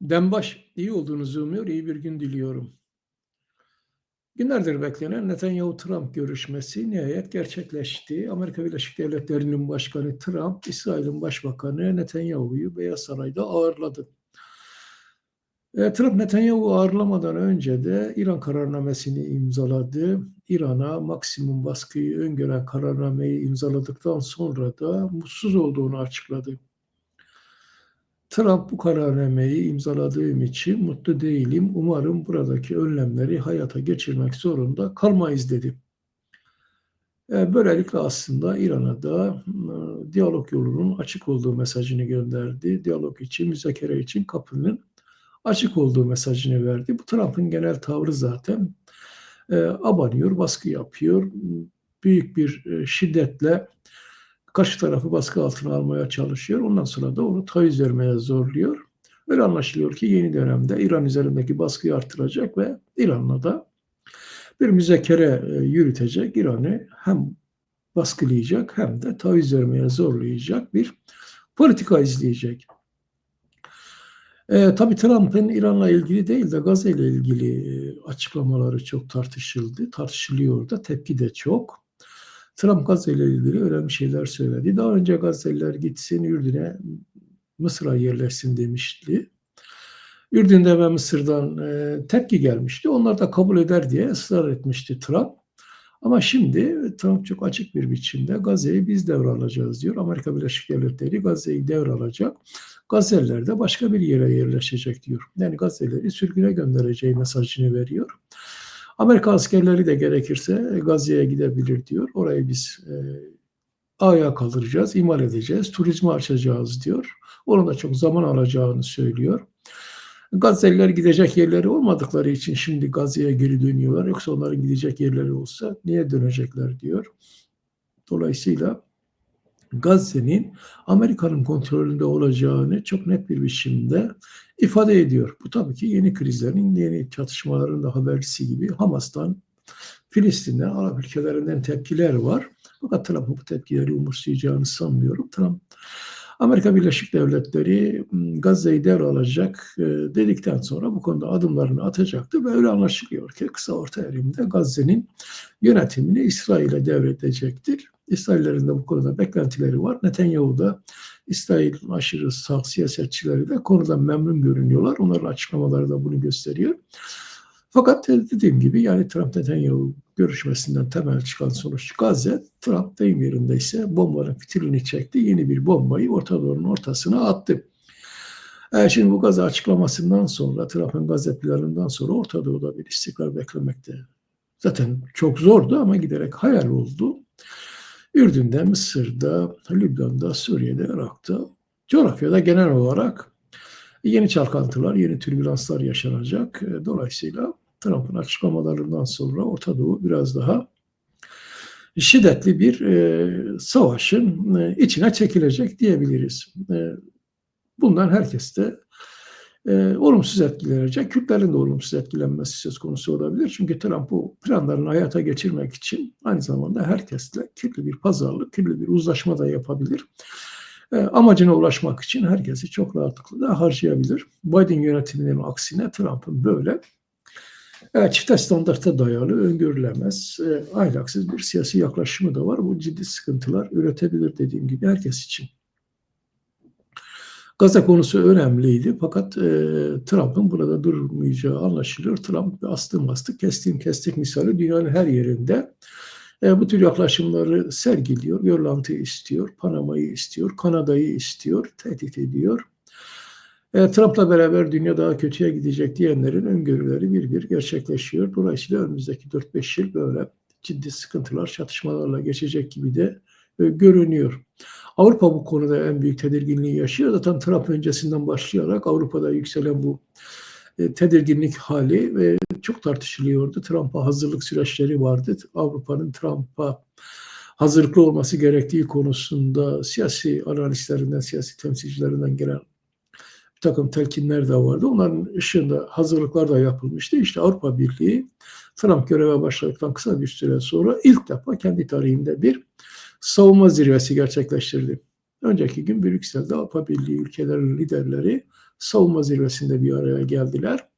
Dembaş, iyi olduğunuzu umuyor, iyi bir gün diliyorum. Günlerdir beklenen Netanyahu-Trump görüşmesi nihayet gerçekleşti. Amerika Birleşik Devletleri'nin başkanı Trump, İsrail'in başbakanı Netanyahu'yu Beyaz Saray'da ağırladı. E, Trump Netanyahu ağırlamadan önce de İran kararnamesini imzaladı. İran'a maksimum baskıyı öngören kararnameyi imzaladıktan sonra da mutsuz olduğunu açıkladı. Trump bu kararnameyi imzaladığım için mutlu değilim. Umarım buradaki önlemleri hayata geçirmek zorunda kalmayız dedi. E, böylelikle aslında İran'a da e, diyalog yolunun açık olduğu mesajını gönderdi. Diyalog için, müzakere için kapının açık olduğu mesajını verdi. Bu Trump'ın genel tavrı zaten e, abanıyor, baskı yapıyor. Büyük bir şiddetle karşı tarafı baskı altına almaya çalışıyor. Ondan sonra da onu taviz vermeye zorluyor. Öyle anlaşılıyor ki yeni dönemde İran üzerindeki baskıyı artıracak ve İran'la da bir müzakere e, yürütecek. İran'ı hem baskılayacak hem de taviz vermeye zorlayacak bir politika izleyecek. E, tabii Trump'ın İran'la ilgili değil de Gazze ile ilgili e, açıklamaları çok tartışıldı. Tartışılıyor da tepki de çok. Trump Gazze ilgili önemli şeyler söyledi. Daha önce Gazze'liler gitsin Ürdün'e, Mısır'a yerleşsin demişti. Ürdün'de ve Mısır'dan e, tepki gelmişti. Onlar da kabul eder diye ısrar etmişti Trump. Ama şimdi Trump çok açık bir biçimde Gazze'yi biz devralacağız diyor. Amerika Birleşik Devletleri Gazze'yi devralacak. Gazze'liler de başka bir yere yerleşecek diyor. Yani Gazze'leri sürgüne göndereceği mesajını veriyor. Amerika askerleri de gerekirse Gazze'ye gidebilir diyor. Orayı biz e, ayağa kaldıracağız, imal edeceğiz, turizmi açacağız diyor. Onun da çok zaman alacağını söylüyor. Gazze'liler gidecek yerleri olmadıkları için şimdi Gazze'ye geri dönüyorlar. Yoksa onların gidecek yerleri olsa niye dönecekler diyor. Dolayısıyla Gazze'nin Amerika'nın kontrolünde olacağını çok net bir biçimde ifade ediyor. Bu tabii ki yeni krizlerin, yeni çatışmaların da habercisi gibi Hamas'tan, Filistin'den, Arap ülkelerinden tepkiler var. Fakat Trump'ın bu tepkileri umursayacağını sanmıyorum. Trump, Amerika Birleşik Devletleri ıı, Gazze'yi devralacak e, dedikten sonra bu konuda adımlarını atacaktı ve öyle anlaşılıyor ki kısa orta erimde Gazze'nin yönetimini İsrail'e devredecektir. İsraillerin de bu konuda beklentileri var. Netanyahu da İsrail aşırı sağ siyasetçileri de konudan memnun görünüyorlar. Onların açıklamaları da bunu gösteriyor. Fakat dediğim gibi yani Trump Netanyahu görüşmesinden temel çıkan sonuç Gazze, Trump deyim yerindeyse bombanın fitilini çekti. Yeni bir bombayı Orta Doğu'nun ortasına attı. E şimdi bu Gazze açıklamasından sonra, Trump'ın Gazze planından sonra Orta Doğu'da bir istikrar beklemekte zaten çok zordu ama giderek hayal oldu. Ürdün'de, Mısır'da, Lübnan'da, Suriye'de, Irak'ta, coğrafyada genel olarak yeni çalkantılar, yeni türbülanslar yaşanacak. E, dolayısıyla Trump'ın açıklamalarından sonra Orta Doğu biraz daha şiddetli bir e, savaşın e, içine çekilecek diyebiliriz. E, bundan herkes de e, olumsuz etkilenecek. Kürtlerin de olumsuz etkilenmesi söz konusu olabilir. Çünkü Trump bu planlarını hayata geçirmek için aynı zamanda herkesle kirli bir pazarlık, kirli bir uzlaşma da yapabilir. E, amacına ulaşmak için herkesi çok rahatlıkla da harcayabilir. Biden yönetiminin aksine Trump'ın böyle e, çifte standarta dayalı, öngörülemez, e, ahlaksız bir siyasi yaklaşımı da var. Bu ciddi sıkıntılar üretebilir dediğim gibi herkes için. Gazze konusu önemliydi fakat e, Trump'ın burada durmayacağı anlaşılıyor. Trump astım bastı, kestim kestik misali dünyanın her yerinde e, bu tür yaklaşımları sergiliyor. Yorlantı istiyor, Panama'yı istiyor, Kanada'yı istiyor, tehdit ediyor. E, Trump'la beraber dünya daha kötüye gidecek diyenlerin öngörüleri bir bir gerçekleşiyor. Dolayısıyla önümüzdeki 4-5 yıl böyle ciddi sıkıntılar, çatışmalarla geçecek gibi de görünüyor. Avrupa bu konuda en büyük tedirginliği yaşıyor. Zaten Trump öncesinden başlayarak Avrupa'da yükselen bu e, tedirginlik hali ve çok tartışılıyordu. Trump'a hazırlık süreçleri vardı. Avrupa'nın Trump'a hazırlıklı olması gerektiği konusunda siyasi analistlerinden, siyasi temsilcilerinden gelen bir takım telkinler de vardı. Onların ışığında hazırlıklar da yapılmıştı. İşte Avrupa Birliği Trump göreve başladıktan kısa bir süre sonra ilk defa kendi tarihinde bir savunma zirvesi gerçekleştirdi. Önceki gün Brüksel'de Avrupa Birliği ülkelerinin liderleri savunma zirvesinde bir araya geldiler.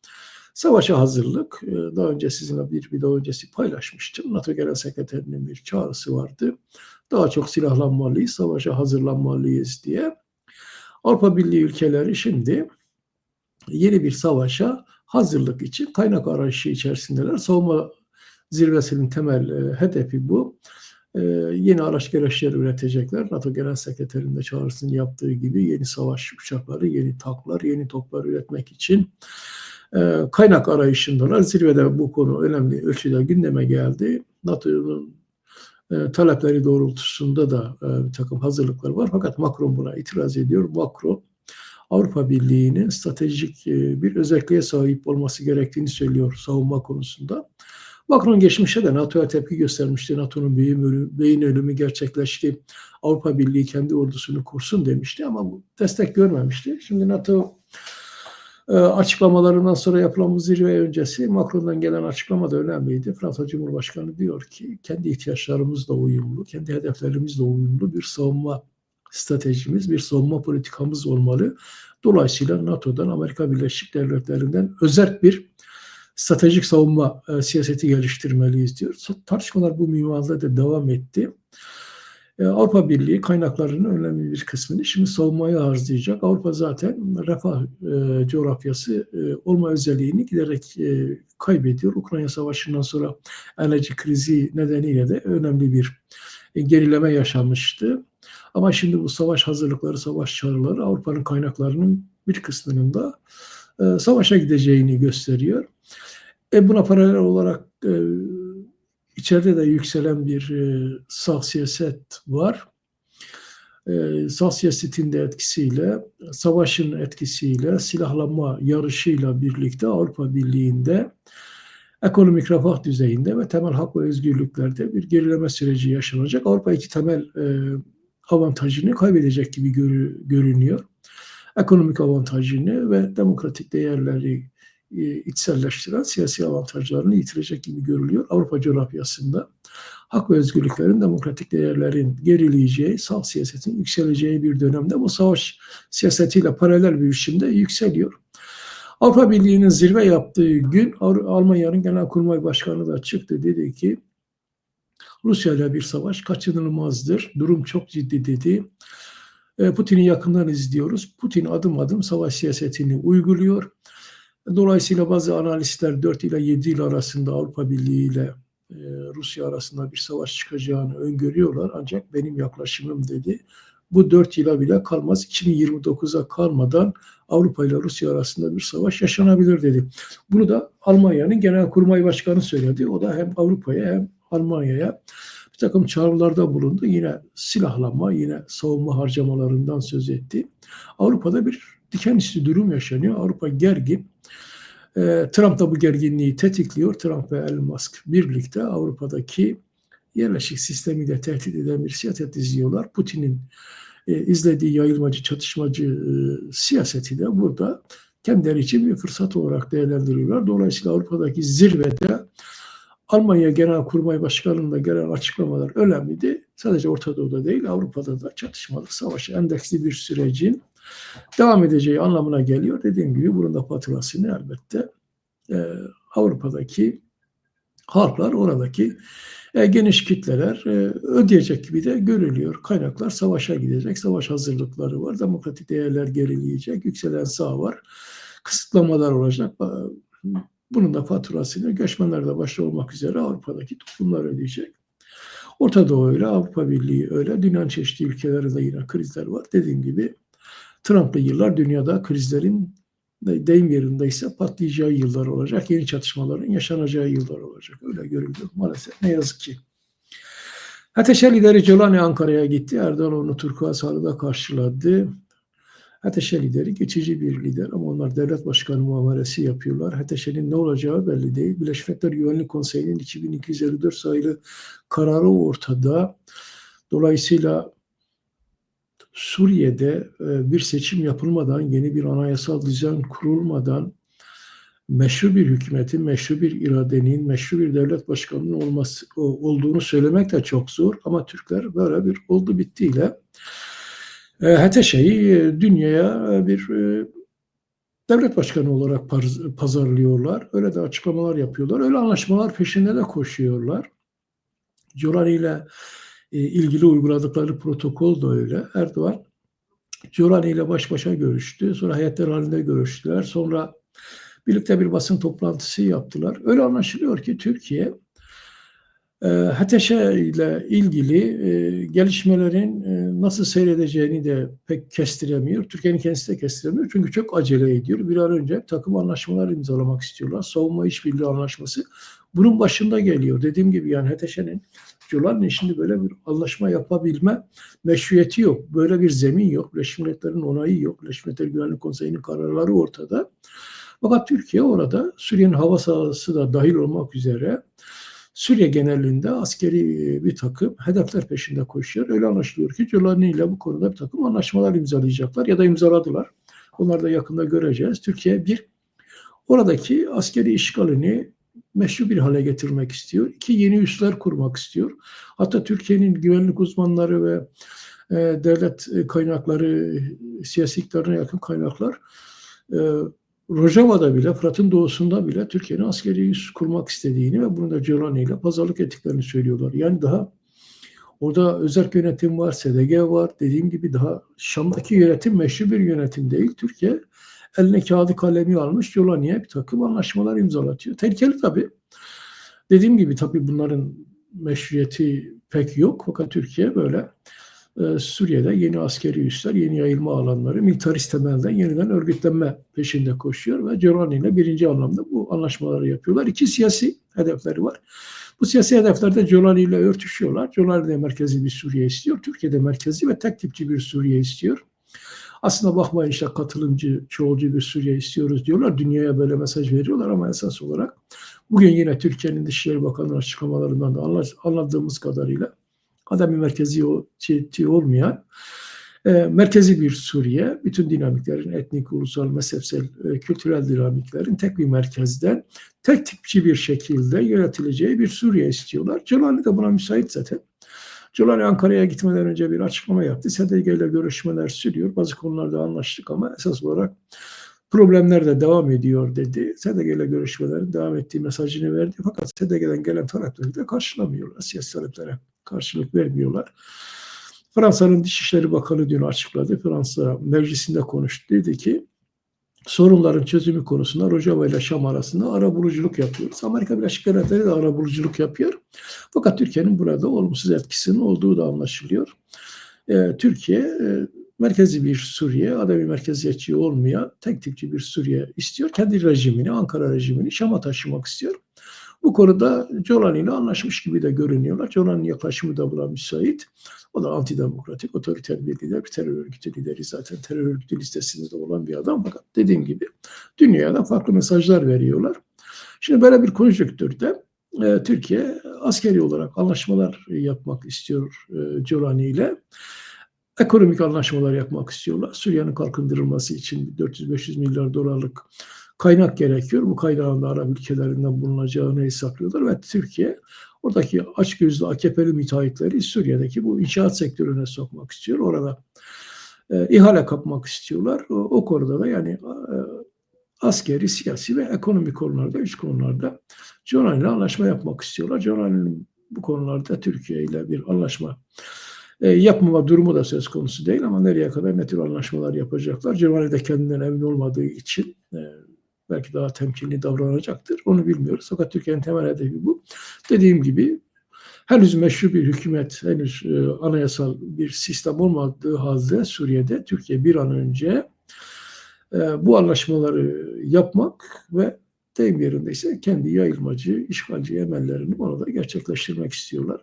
Savaşa hazırlık, e, daha önce sizinle bir video öncesi paylaşmıştım. NATO Genel Sekreterinin bir çağrısı vardı. Daha çok silahlanmalıyız, savaşa hazırlanmalıyız diye. Avrupa Birliği ülkeleri şimdi yeni bir savaşa hazırlık için kaynak arayışı içerisindeler. Savunma zirvesinin temel e, hedefi bu. E, yeni araç gereçler üretecekler. NATO Genel Sekreterinin de çağrısını yaptığı gibi yeni savaş uçakları, yeni tanklar, yeni toplar üretmek için e, kaynak arayışındalar. Zirvede bu konu önemli ölçüde gündeme geldi. NATO'nun e, talepleri doğrultusunda da e, bir takım hazırlıklar var. Fakat Macron buna itiraz ediyor. Macron Avrupa Birliği'nin stratejik e, bir özelliğe sahip olması gerektiğini söylüyor savunma konusunda. Macron geçmişte de NATO'ya tepki göstermişti. NATO'nun beyin, ölümü, beyin ölümü gerçekleşti. Avrupa Birliği kendi ordusunu kursun demişti ama bu destek görmemişti. Şimdi NATO e, açıklamalarından sonra yapılan bu zirve öncesi Macron'dan gelen açıklama da önemliydi. Fransa Cumhurbaşkanı diyor ki kendi ihtiyaçlarımızla uyumlu, kendi hedeflerimizle uyumlu bir savunma stratejimiz, bir savunma politikamız olmalı. Dolayısıyla NATO'dan, Amerika Birleşik Devletleri'nden özel bir stratejik savunma e, siyaseti geliştirmeliyiz diyor. Tartışmalar bu minvalde de devam etti. E, Avrupa Birliği kaynaklarının önemli bir kısmını şimdi savunmaya harcayacak. Avrupa zaten refah e, coğrafyası e, olma özelliğini giderek e, kaybediyor. Ukrayna Savaşı'ndan sonra enerji krizi nedeniyle de önemli bir e, gerileme yaşanmıştı. Ama şimdi bu savaş hazırlıkları, savaş çağrıları Avrupa'nın kaynaklarının bir kısmının da e, savaşa gideceğini gösteriyor. E buna paralel olarak e, içeride de yükselen bir e, sağ siyaset var. E, sağ siyasetin de etkisiyle, savaşın etkisiyle, silahlanma yarışıyla birlikte Avrupa Birliği'nde ekonomik refah düzeyinde ve temel hak ve özgürlüklerde bir gerileme süreci yaşanacak. Avrupa iki temel e, avantajını kaybedecek gibi görünüyor. Ekonomik avantajını ve demokratik değerleri içselleştiren siyasi avantajlarını yitirecek gibi görülüyor. Avrupa coğrafyasında hak ve özgürlüklerin, demokratik değerlerin gerileyeceği, sağ siyasetin yükseleceği bir dönemde bu savaş siyasetiyle paralel bir biçimde yükseliyor. Avrupa Birliği'nin zirve yaptığı gün Almanya'nın Genelkurmay Başkanı da çıktı dedi ki Rusya ile bir savaş kaçınılmazdır. Durum çok ciddi dedi. E, Putin'i yakından izliyoruz. Putin adım adım savaş siyasetini uyguluyor. Dolayısıyla bazı analistler 4 ile 7 yıl arasında Avrupa Birliği ile e, Rusya arasında bir savaş çıkacağını öngörüyorlar. Ancak benim yaklaşımım dedi. Bu 4 yıla bile kalmaz. 2029'a kalmadan Avrupa ile Rusya arasında bir savaş yaşanabilir dedi. Bunu da Almanya'nın Genelkurmay Başkanı söyledi. O da hem Avrupa'ya hem Almanya'ya bir takım çağrılarda bulundu. Yine silahlanma, yine savunma harcamalarından söz etti. Avrupa'da bir diken üstü durum yaşanıyor. Avrupa gergin. E, Trump da bu gerginliği tetikliyor. Trump ve Elon Musk birlikte Avrupa'daki yerleşik sistemi de tehdit eden bir siyaset izliyorlar. Putin'in e, izlediği yayılmacı, çatışmacı e, siyaseti de burada kendileri için bir fırsat olarak değerlendiriyorlar. Dolayısıyla Avrupa'daki zirvede Almanya Genel Kurmay Başkanı'nın da gelen açıklamalar önemliydi. Sadece Orta Doğu'da değil Avrupa'da da çatışmalı, savaş endeksli bir sürecin devam edeceği anlamına geliyor. Dediğim gibi bunun da faturasını elbette e, Avrupa'daki halklar, oradaki e, geniş kitleler e, ödeyecek gibi de görülüyor. Kaynaklar savaşa gidecek, savaş hazırlıkları var, demokratik değerler gerileyecek, yükselen sağ var, kısıtlamalar olacak. Bunun da faturasını göçmenler de başta olmak üzere Avrupa'daki toplumlar ödeyecek. Orta Doğu öyle, Avrupa Birliği öyle, dünyanın çeşitli ülkelerinde yine krizler var. Dediğim gibi Trump'lı yıllar dünyada krizlerin deyim yerinde ise patlayacağı yıllar olacak. Yeni çatışmaların yaşanacağı yıllar olacak. Öyle görülüyor maalesef. Ne yazık ki. Ateşe lideri Celani Ankara'ya gitti. Erdoğan onu Turkuaz Halı'da karşıladı. Ateşe lideri geçici bir lider ama onlar devlet başkanı muamelesi yapıyorlar. Ateşe'nin ne olacağı belli değil. Birleşmiş Milletler Güvenlik Konseyi'nin 2254 sayılı kararı ortada. Dolayısıyla Suriye'de e, bir seçim yapılmadan, yeni bir anayasal düzen kurulmadan meşru bir hükümetin, meşru bir iradenin, meşru bir devlet başkanının olması olduğunu söylemek de çok zor ama Türkler böyle bir oldu bittiyle e, HTŞ'yi e, dünyaya bir devlet başkanı olarak pazarlıyorlar. Öyle de açıklamalar yapıyorlar. Öyle anlaşmalar peşinde de koşuyorlar. Giuliani ile ilgili uyguladıkları protokol da öyle. Erdoğan Giuliani ile baş başa görüştü. Sonra heyetler halinde görüştüler. Sonra birlikte bir basın toplantısı yaptılar. Öyle anlaşılıyor ki Türkiye e, HTŞ ile ilgili e, gelişmelerin e, nasıl seyredeceğini de pek kestiremiyor. Türkiye'nin kendisi de kestiremiyor. Çünkü çok acele ediyor. Bir an önce takım anlaşmalar imzalamak istiyorlar. Savunma işbirliği anlaşması bunun başında geliyor. Dediğim gibi yani HTŞ'nin Gülhan'ın şimdi böyle bir anlaşma yapabilme meşruiyeti yok. Böyle bir zemin yok. Birleşmiş Milletler'in onayı yok. Birleşmiş Milletler Güvenlik Konseyi'nin kararları ortada. Fakat Türkiye orada Suriye'nin hava sahası da dahil olmak üzere Suriye genelinde askeri e, bir takım hedefler peşinde koşuyor. Öyle anlaşılıyor ki Gülhani ile bu konuda bir takım anlaşmalar imzalayacaklar ya da imzaladılar. Onları da yakında göreceğiz. Türkiye bir oradaki askeri işgalini meşru bir hale getirmek istiyor. İki yeni üsler kurmak istiyor. Hatta Türkiye'nin güvenlik uzmanları ve e, devlet kaynakları, siyasi iktidarına yakın kaynaklar e, Rojava'da bile, Fırat'ın doğusunda bile Türkiye'nin askeri üs kurmak istediğini ve bunu da Celani ile pazarlık ettiklerini söylüyorlar. Yani daha orada özel yönetim var, SDG var. Dediğim gibi daha Şam'daki yönetim meşru bir yönetim değil. Türkiye eline kağıdı kalemi almış Yolani'ye bir takım anlaşmalar imzalatıyor. Tehlikeli tabii. Dediğim gibi tabii bunların meşruiyeti pek yok. Fakat Türkiye böyle e, Suriye'de yeni askeri üsler, yeni yayılma alanları, militarist temelden yeniden örgütlenme peşinde koşuyor ve Giorani ile birinci anlamda bu anlaşmaları yapıyorlar. İki siyasi hedefleri var. Bu siyasi hedeflerde Giorani ile örtüşüyorlar. Giorani de merkezi bir Suriye istiyor. Türkiye de merkezi ve tek tipçi bir Suriye istiyor. Aslında bakmayın işte katılımcı, çoğulcu bir Suriye istiyoruz diyorlar. Dünyaya böyle mesaj veriyorlar ama esas olarak bugün yine Türkiye'nin Dışişleri Bakanı açıklamalarından da anladığımız kadarıyla adami merkezi olmayan e, merkezi bir Suriye, bütün dinamiklerin, etnik, ulusal, mezhepsel, e, kültürel dinamiklerin tek bir merkezden, tek tipçi bir şekilde yönetileceği bir Suriye istiyorlar. Celali de buna müsait zaten. Celali Ankara'ya gitmeden önce bir açıklama yaptı. SDG ile görüşmeler sürüyor. Bazı konularda anlaştık ama esas olarak problemler de devam ediyor dedi. SDG ile görüşmelerin devam ettiği mesajını verdi. Fakat SDG'den gelen talepleri de karşılamıyorlar. Siyasi taleplere karşılık vermiyorlar. Fransa'nın Dışişleri Bakanı dün açıkladı. Fransa meclisinde konuştu. Dedi ki sorunların çözümü konusunda Rojava ile Şam arasında ara buluculuk yapıyoruz. Amerika Birleşik Devletleri de ara buluculuk yapıyor. Fakat Türkiye'nin burada olumsuz etkisinin olduğu da anlaşılıyor. Ee, Türkiye e, merkezi bir Suriye, ademi merkeziyetçi olmayan tek tipçi bir Suriye istiyor. Kendi rejimini, Ankara rejimini Şam'a taşımak istiyor. Bu konuda Jolani ile anlaşmış gibi de görünüyorlar. Jolani'nin yaklaşımı da buna müsait. O da antidemokratik, otoriter bir lider, bir terör örgütü lideri zaten terör örgütü listesinde de olan bir adam. Fakat dediğim gibi dünyada farklı mesajlar veriyorlar. Şimdi böyle bir konjonktürde e, Türkiye askeri olarak anlaşmalar yapmak istiyor e, Jolani ile. Ekonomik anlaşmalar yapmak istiyorlar. Suriye'nin kalkındırılması için 400-500 milyar dolarlık kaynak gerekiyor. Bu kaynağın da Arap ülkelerinden bulunacağını hesaplıyorlar ve Türkiye oradaki açgözlü AKP'li müteahhitleri Suriye'deki bu inşaat sektörüne sokmak istiyor. Orada e, ihale kapmak istiyorlar. O, o konuda da yani e, askeri, siyasi ve ekonomik konularda, üç konularda Jonan ile anlaşma yapmak istiyorlar. Jonan'ın bu konularda Türkiye ile bir anlaşma e, yapmama durumu da söz konusu değil ama nereye kadar ne tür anlaşmalar yapacaklar. Jonan de kendinden emin olmadığı için e, belki daha temkinli davranacaktır. Onu bilmiyoruz. Fakat Türkiye'nin temel hedefi bu. Dediğim gibi henüz meşru bir hükümet, henüz e, anayasal bir sistem olmadığı halde Suriye'de Türkiye bir an önce e, bu anlaşmaları yapmak ve deyim yerindeyse kendi yayılmacı, işgalci emellerini orada gerçekleştirmek istiyorlar.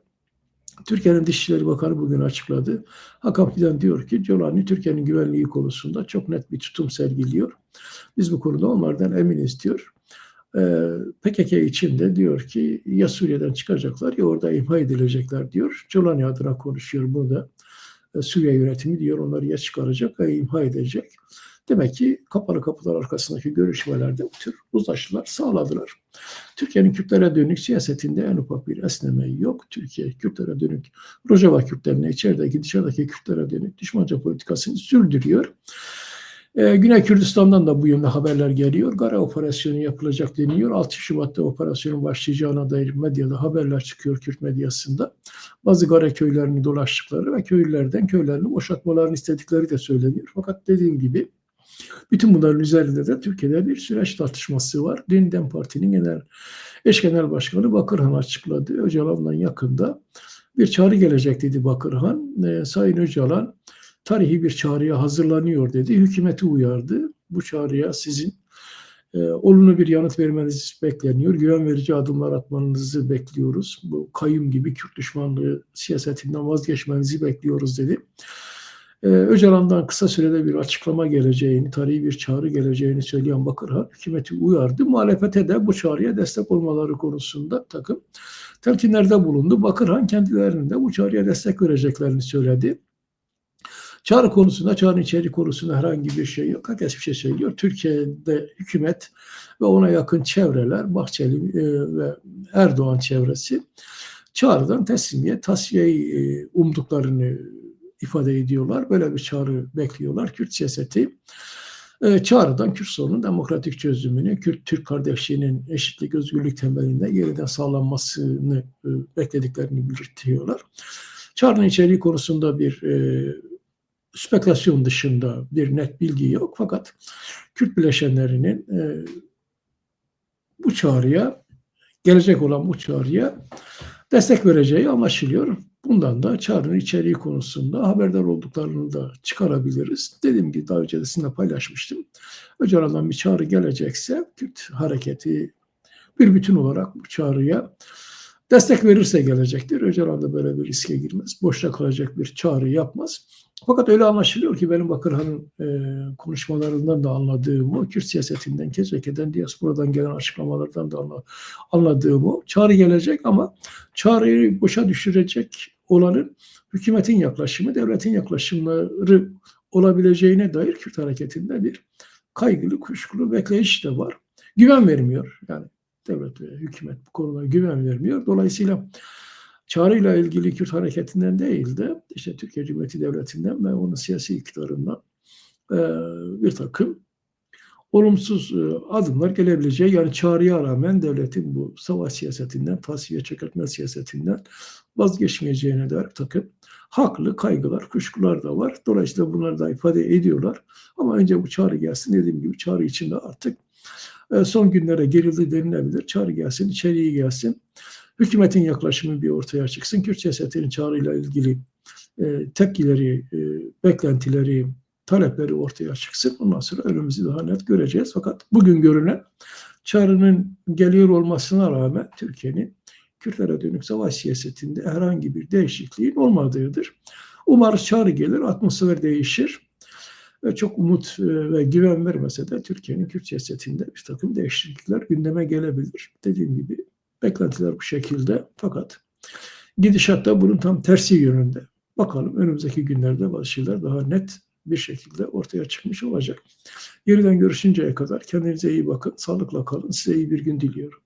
Türkiye'nin Dışişleri Bakanı bugün açıkladı. Hakan Fidan diyor ki Colani Türkiye'nin güvenliği konusunda çok net bir tutum sergiliyor. Biz bu konuda onlardan eminiz diyor. Ee, PKK için de diyor ki ya Suriye'den çıkacaklar ya orada imha edilecekler diyor. Colani adına konuşuyor burada. Ee, Suriye yönetimi diyor onları ya çıkaracak ya imha edecek. Demek ki kapalı kapılar arkasındaki görüşmelerde bu tür uzlaşılar sağladılar. Türkiye'nin Kürtlere dönük siyasetinde en ufak bir esneme yok. Türkiye Kürtlere dönük, Rojava Kürtlerine içerideki dışarıdaki Kürtlere dönük düşmanca politikasını sürdürüyor. Ee, Güney Kürdistan'dan da bu yönde haberler geliyor. Gara operasyonu yapılacak deniyor. 6 Şubat'ta operasyonun başlayacağına dair medyada haberler çıkıyor Kürt medyasında. Bazı Gara köylerini dolaştıkları ve köylülerden köylerini boşaltmalarını istedikleri de söyleniyor. Fakat dediğim gibi bütün bunların üzerinde de Türkiye'de bir süreç tartışması var. Dün DEM Parti'nin genel eş genel başkanı Bakırhan açıkladı. Öcalan'dan yakında bir çağrı gelecek dedi Bakırhan. E, Sayın Öcalan tarihi bir çağrıya hazırlanıyor dedi. Hükümeti uyardı. Bu çağrıya sizin e, olumlu bir yanıt vermeniz bekleniyor. Güven verici adımlar atmanızı bekliyoruz. Bu kayyum gibi Kürt düşmanlığı siyasetinden vazgeçmenizi bekliyoruz dedi. Ee, Öcalan'dan kısa sürede bir açıklama geleceğini, tarihi bir çağrı geleceğini söyleyen Bakırhan hükümeti uyardı. Muhalefete de bu çağrıya destek olmaları konusunda takım telkinlerde bulundu. Bakırhan kendilerinin de bu çağrıya destek vereceklerini söyledi. Çağrı konusunda, çağrı içerik konusunda herhangi bir şey yok. Herkes bir şey söylüyor. Türkiye'de hükümet ve ona yakın çevreler, Bahçeli e, ve Erdoğan çevresi çağrıdan teslimiyet, tasfiyeyi e, umduklarını ifade ediyorlar. Böyle bir çağrı bekliyorlar. Kürt siyaseti e, çağrıdan Kürt sorunun demokratik çözümünü, Kürt-Türk kardeşliğinin eşitlik, özgürlük temelinde yeniden sağlanmasını e, beklediklerini belirtiyorlar. Çağrının içeriği konusunda bir e, spekülasyon dışında bir net bilgi yok. Fakat Kürt bileşenlerinin e, bu çağrıya, gelecek olan bu çağrıya destek vereceği anlaşılıyor. Bundan da çağrının içeriği konusunda haberdar olduklarını da çıkarabiliriz. Dediğim gibi daha önce de sizinle paylaşmıştım. Öcalan'dan bir çağrı gelecekse Kürt hareketi bir bütün olarak bu çağrıya destek verirse gelecektir. Öcalan da böyle bir riske girmez. Boşta kalacak bir çağrı yapmaz. Fakat öyle anlaşılıyor ki benim Bakırhan'ın e, konuşmalarından da anladığım o, Kürt siyasetinden, Kezeke'den, diasporadan gelen açıklamalardan da anladığım o. Çağrı gelecek ama çağrıyı boşa düşürecek olanın hükümetin yaklaşımı, devletin yaklaşımları olabileceğine dair Kürt hareketinde bir kaygılı, kuşkulu bekleyiş de var. Güven vermiyor. Yani devlet ve hükümet bu konuda güven vermiyor. Dolayısıyla çağrıyla ilgili Kürt hareketinden değil de işte Türkiye Cumhuriyeti Devleti'nden ve onun siyasi iktidarından e, bir takım olumsuz e, adımlar gelebileceği yani çağrıya rağmen devletin bu savaş siyasetinden, tasfiye çökertme siyasetinden vazgeçmeyeceğine dair takım haklı kaygılar, kuşkular da var. Dolayısıyla bunları da ifade ediyorlar. Ama önce bu çağrı gelsin dediğim gibi çağrı içinde artık son günlere gerildi denilebilir. Çağrı gelsin, içeriği gelsin. Hükümetin yaklaşımı bir ortaya çıksın. Kürt siyasetinin çağrıyla ilgili e, tepkileri, e, beklentileri, talepleri ortaya çıksın. Ondan sonra önümüzü daha net göreceğiz. Fakat bugün görünen çağrının geliyor olmasına rağmen Türkiye'nin Kürtlere dönük savaş siyasetinde herhangi bir değişikliğin olmadığıdır. Umarız çağrı gelir, atmosfer değişir. Çok umut e, ve güven vermese de Türkiye'nin Kürt siyasetinde bir takım değişiklikler gündeme gelebilir. Dediğim gibi beklentiler bu şekilde fakat gidişatta bunun tam tersi yönünde. Bakalım önümüzdeki günlerde bazı şeyler daha net bir şekilde ortaya çıkmış olacak. Yeniden görüşünceye kadar kendinize iyi bakın, sağlıkla kalın. Size iyi bir gün diliyorum.